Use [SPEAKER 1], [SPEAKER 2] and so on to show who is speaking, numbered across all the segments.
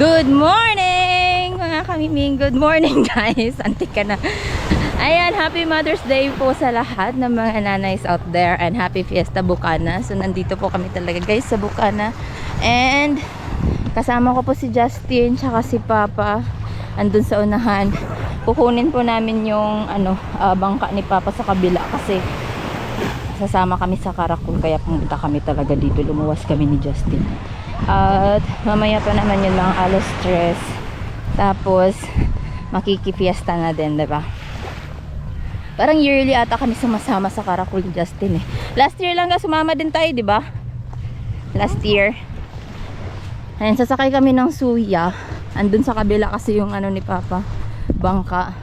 [SPEAKER 1] Good morning! Mga kamiming, good morning guys. Antik ka na. Ayan, happy Mother's Day po sa lahat ng mga nanays out there and happy Fiesta Bukana. So, nandito po kami talaga guys sa Bukana. And, kasama ko po si Justin tsaka si Papa. Andun sa unahan. Kukunin po namin yung ano, ah, bangka ni Papa sa kabila kasi sasama kami sa Karakul kaya pumunta kami talaga dito. Lumuwas kami ni Justin. At mamaya pa naman yun mga alas stress. Tapos, makikipiesta na din, 'di ba? Parang yearly ata kami sumasama sa Karakul Justin eh. Last year lang ka sumama din tayo, 'di ba? Last year. Ayun, sasakay kami ng suya. Andun sa kabila kasi yung ano ni Papa, bangka.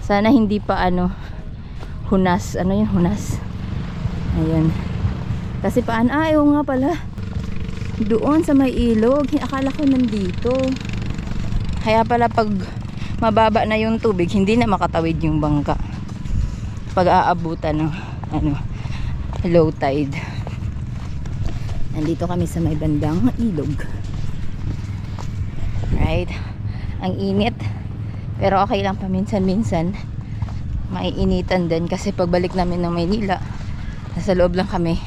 [SPEAKER 1] Sana hindi pa ano hunas, ano yun, hunas. Ayun. Kasi paan, ah, nga pala. Doon sa may ilog, akala ko nandito. Kaya pala pag mababa na yung tubig, hindi na makatawid yung bangka. Pag aabutan ng ano, low tide. Nandito kami sa may bandang ilog. Right? Ang init. Pero okay lang paminsan-minsan. Maiinitan din kasi pagbalik namin ng Maynila, nasa loob lang kami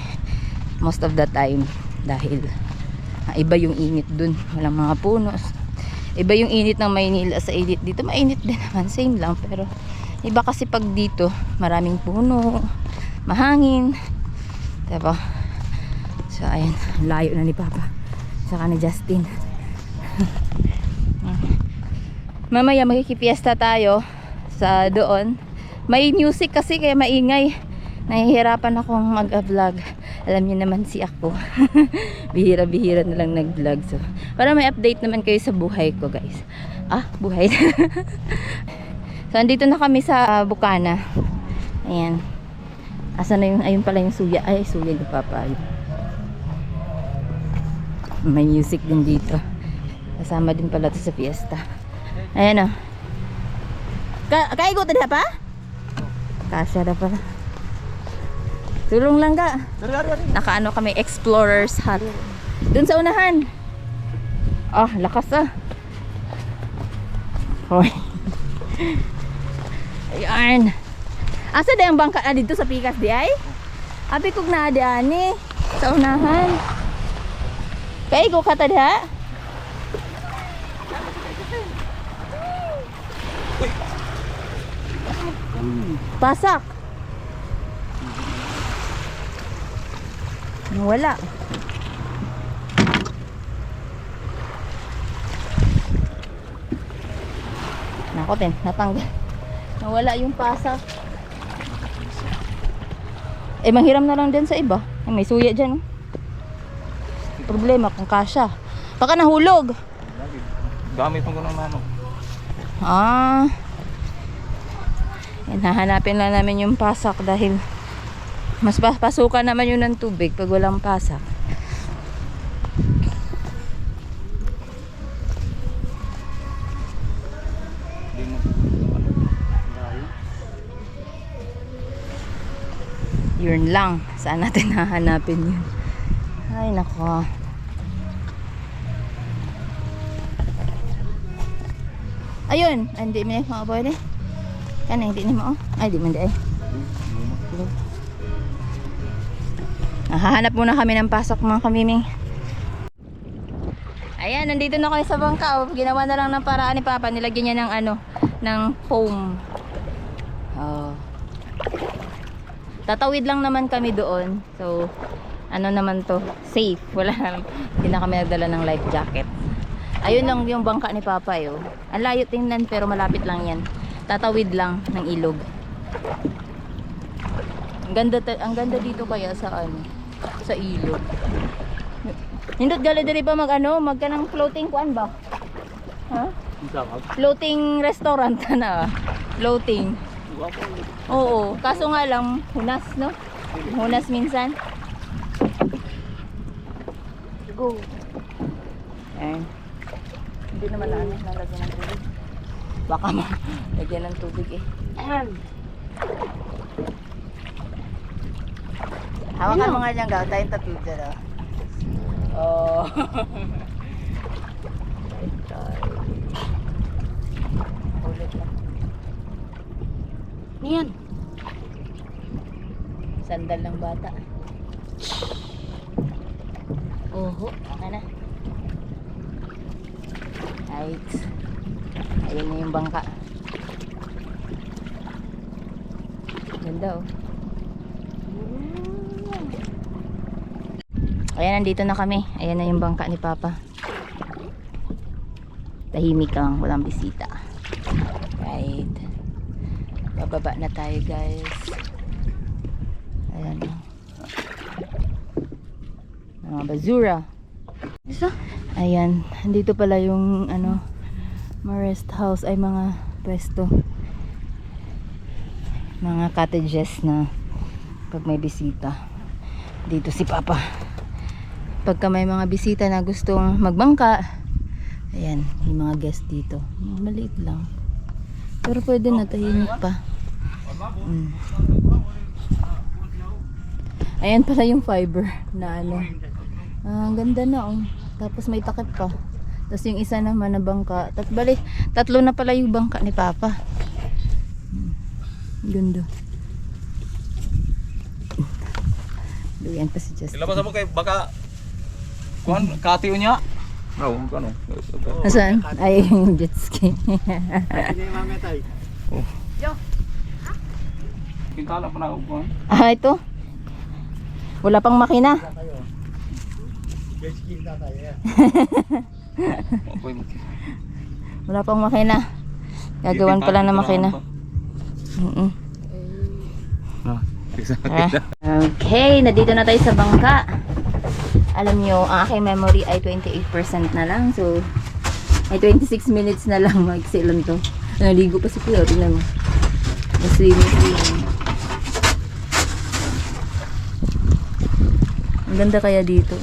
[SPEAKER 1] most of the time dahil ah, iba yung init dun. Walang mga punos. Iba yung init ng Maynila sa init dito. Mainit din naman. Same lang. Pero iba kasi pag dito, maraming puno, mahangin. Diba? So, ayan. Layo na ni Papa. Saka ni Justin. Mamaya makikipiesta tayo sa doon. May music kasi kaya maingay. Nahihirapan akong mag-vlog. Alam niyo naman si ako. Bihira-bihira na lang nag-vlog. So, para may update naman kayo sa buhay ko, guys. Ah, buhay. so, andito na kami sa uh, Bukana. Ayan. Asa na yung, ayun pala yung suya. Ay, suya ni Papa. May music din dito. Kasama din pala to sa fiesta. Ayan o. Ka kaigo tadi pa? Kasya na pala. Tulong lang ka. Nakaano kami explorers hut. Dun sa unahan. Ah, lakas ah. Hoy. Ayan. Asa da yung bangka na dito sa pikas di ay? Abi kog na ani sa unahan. Kay ko kata diha. Pasak. Wala. Nako din, natanggal. Nawala yung pasak. Eh, manghiram na lang din sa iba. Ay, may suya dyan. oh. Problema kung kasya. Baka nahulog.
[SPEAKER 2] Gamit mo ko ng mano.
[SPEAKER 1] Ah. Yan, hahanapin lang namin yung pasak dahil mas pa- pasukan naman yun ng tubig pag walang pasak. Yun lang. Saan natin hahanapin yun? Ay, nako. Ayun. Ay, Hindi mo na mga boy eh. Kana, hindi mo. oh. Ay, di mo hindi eh. Nahahanap muna kami ng pasok mga kamiming. Ayan, nandito na kami sa bangka. Oh. Ginawa na lang ng paraan ni Papa. Nilagyan niya ng ano, ng foam. Oh. Tatawid lang naman kami doon. So, ano naman to? Safe. Wala naman. Hindi na kami nagdala ng life jacket. Ayun lang yung bangka ni Papa yo. Ang layo tingnan pero malapit lang yan. Tatawid lang ng ilog. Ang ganda, ang ganda dito kaya sa ano, sa ilog. Nindot gali diri pa mag ano, magka ng floating kuan ba? Ha? Floating restaurant na. Floating. Oo, kaso nga lang hunas, no? Hunas minsan. Go. Ayan. Hindi naman na ano, nalagyan ng tubig. Baka ma lagyan ng tubig eh. Ayan. Hawakan mo nga dyan, gaw. Tayong tatlo dyan, oh. Oh. Ano Niyan. Sandal ng bata. Oho. Okay na. Right. Ayun na yung bangka. Ganda oh. Ayan, nandito na kami. Ayan na yung bangka ni Papa. Tahimik lang, walang bisita. Right. Bababa na tayo guys. Ayan. Mga bazura. Isa? Ayan. Andito pala yung ano, mga rest house ay mga pwesto. Mga cottages na pag may bisita. Dito si Papa. Pagka may mga bisita na gustong magbangka, ayan, yung mga guest dito. Maliit lang. Pero pwede na tahimik pa. Mm. Ayan pala yung fiber na ano. Ah, ganda na oh. Tapos may takip pa. Tapos yung isa naman na bangka. Tat bali, tatlo na pala yung bangka ni Papa. Mm. Ganda. Duyan pa si Justin.
[SPEAKER 2] Ilabas mo kay baka kuan katiyo niya. Oo, oh, kano.
[SPEAKER 1] Nasaan? Ay, jet ski.
[SPEAKER 2] Kintala pa na ako
[SPEAKER 1] ah, ito. Wala pang makina.
[SPEAKER 2] Okay.
[SPEAKER 1] Wala pang makina. Gagawan pa lang ng makina.
[SPEAKER 2] Isa.
[SPEAKER 1] Ah. Okay, nandito na tayo sa bangka. Alam nyo, ang aking memory ay 28% na lang. So, ay 26 minutes na lang mag lang to. Naligo pa si Kuya, tingnan mo. Swimming, swimming. Ang ganda kaya dito.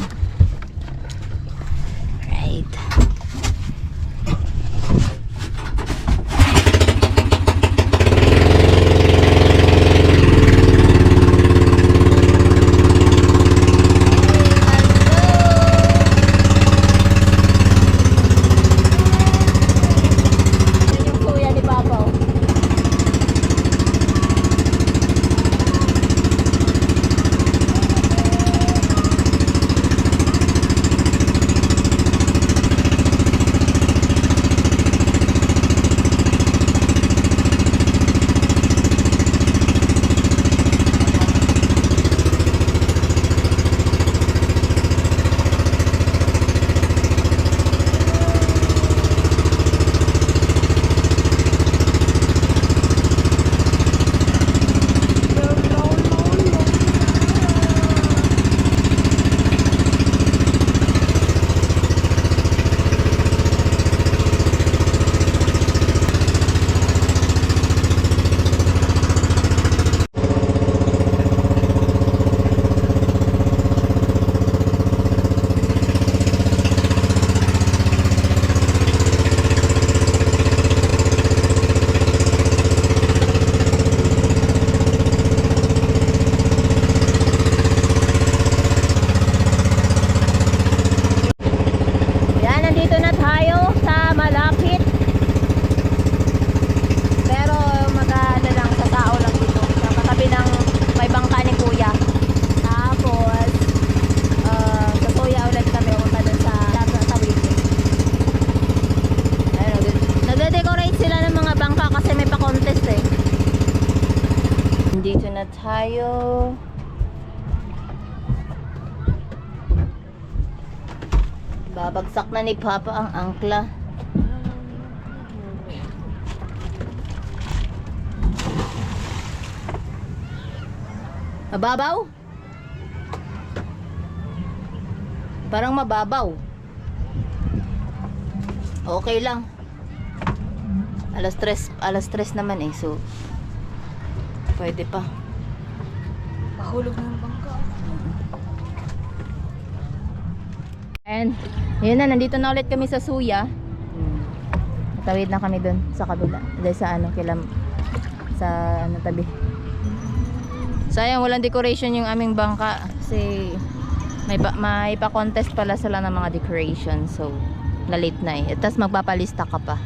[SPEAKER 1] Na ni Papa ang angkla. Mababaw? Parang mababaw. Okay lang. Alas tres, alas tres naman eh, so pwede pa.
[SPEAKER 3] Mahulog ng
[SPEAKER 1] And, yun na, nandito na ulit kami sa Suya. Tawid na kami dun sa kabila. Dahil sa ano, kilam, sa ano tabi. Sayang, walang decoration yung aming bangka. Kasi, may, pa, may pa-contest pala sila ng mga decoration. So, na-late na eh. Tapos magpapalista ka pa.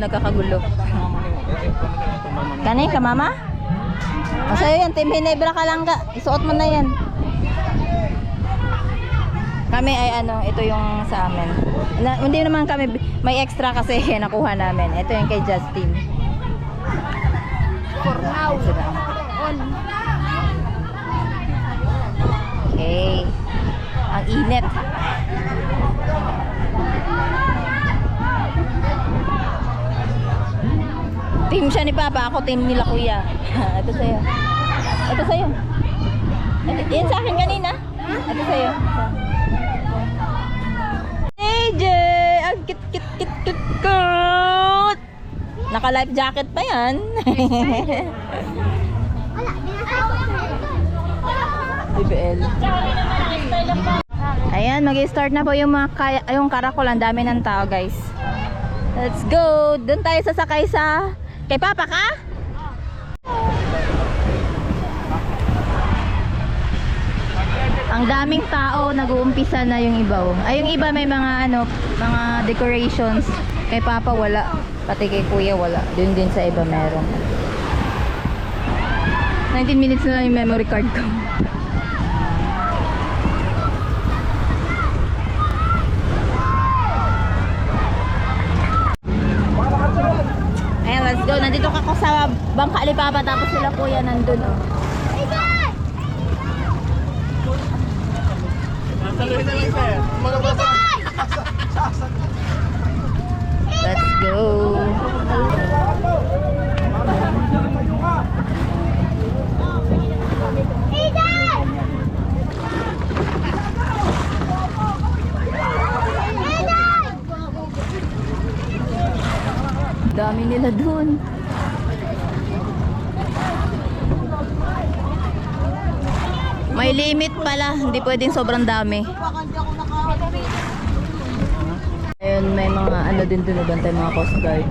[SPEAKER 1] Nagkakagulo. Kani ka mama? Sa'yo yan, Team Hinebra ka lang ka. Isuot mo na yan. Kami ay ano, ito yung sa amin. Na, hindi naman kami, may extra kasi nakuha namin. Ito yung kay Justin.
[SPEAKER 3] For now. On.
[SPEAKER 1] Okay. Ang init. Team siya ni Papa, ako team nila Kuya. Ito sa'yo. Ito sa'yo. Ito, yan sa akin kanina. Ito sa'yo. AJ! Ang kit kit kit kit kit! Naka-life jacket pa yan.
[SPEAKER 3] Wala.
[SPEAKER 1] BBL. Ayan, mag-start na po yung mga kaya, yung karakol. Ang dami ng tao, guys. Let's go! Doon tayo sasakay sa... Kay Papa ka? Ang daming tao, nag-uumpisa na yung iba. oh. Ay, yung iba may mga ano, mga decorations. Kay Papa wala. Pati kay Kuya wala. Doon din sa iba meron. 19 minutes na lang yung memory card ko. Ayan, let's go. Nandito ka ko sa Bangka Alipapa tapos sila kuya nandun. Oh. Let's go. Dami nila dun. May limit pala, hindi pwedeng sobrang dami. Ayun, may mga ano din dun, bantay mga coast guard.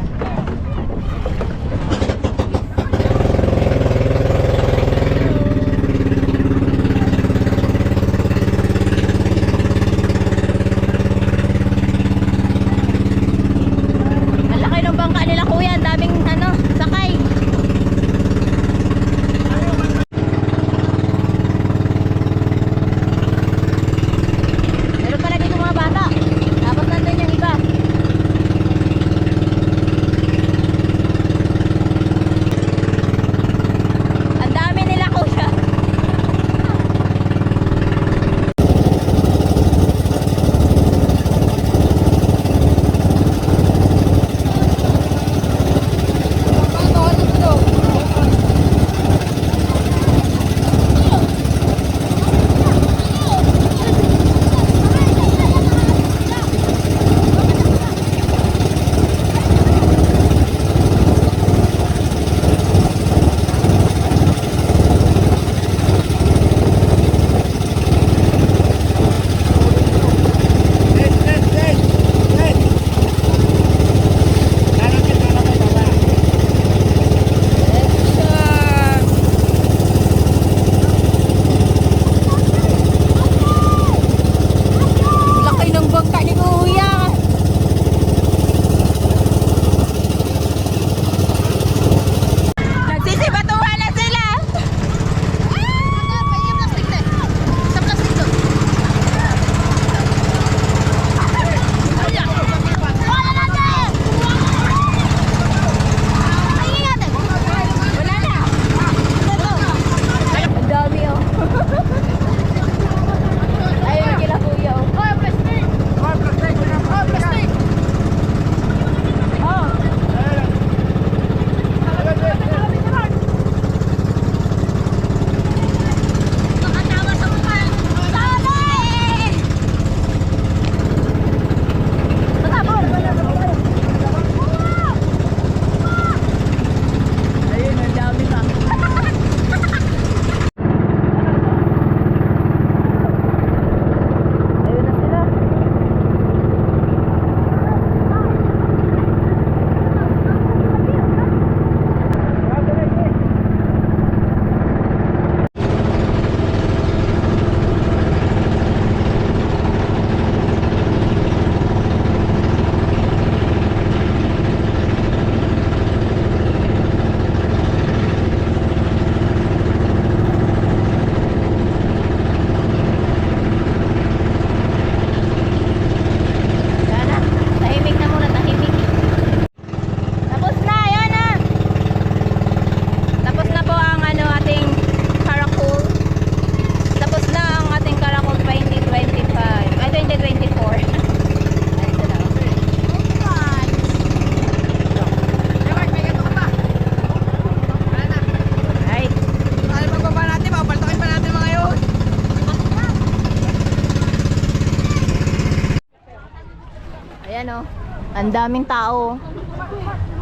[SPEAKER 1] Ang daming tao.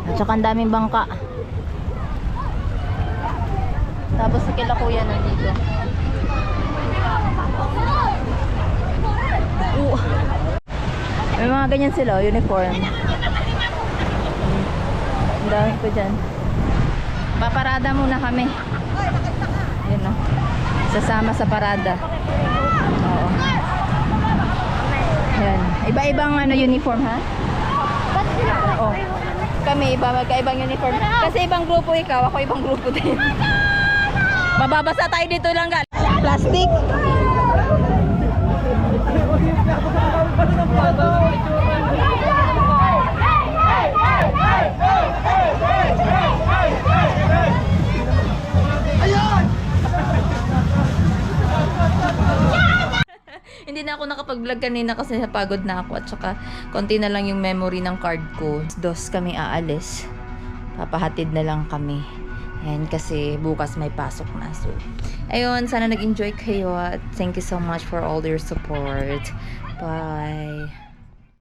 [SPEAKER 1] At saka ang daming bangka. Tapos si kila kuya nandito. Uh. May mga ganyan sila, oh, uniform. Ang dami ko dyan. Paparada muna kami. Yun o. Sasama sa parada. Oo. Yan. Iba-ibang ano uniform ha? Oo. Kami iba magkaibang uniform. Kasi ibang grupo ikaw, ako ibang grupo din. Mababasa tayo dito lang gal. Plastic. Na ako nakapag-vlog kanina kasi napagod na ako at saka konti na lang yung memory ng card ko. Dos kami aalis. Papahatid na lang kami. Ayan, kasi bukas may pasok na. So, ayun, sana nag-enjoy kayo at thank you so much for all your support. Bye!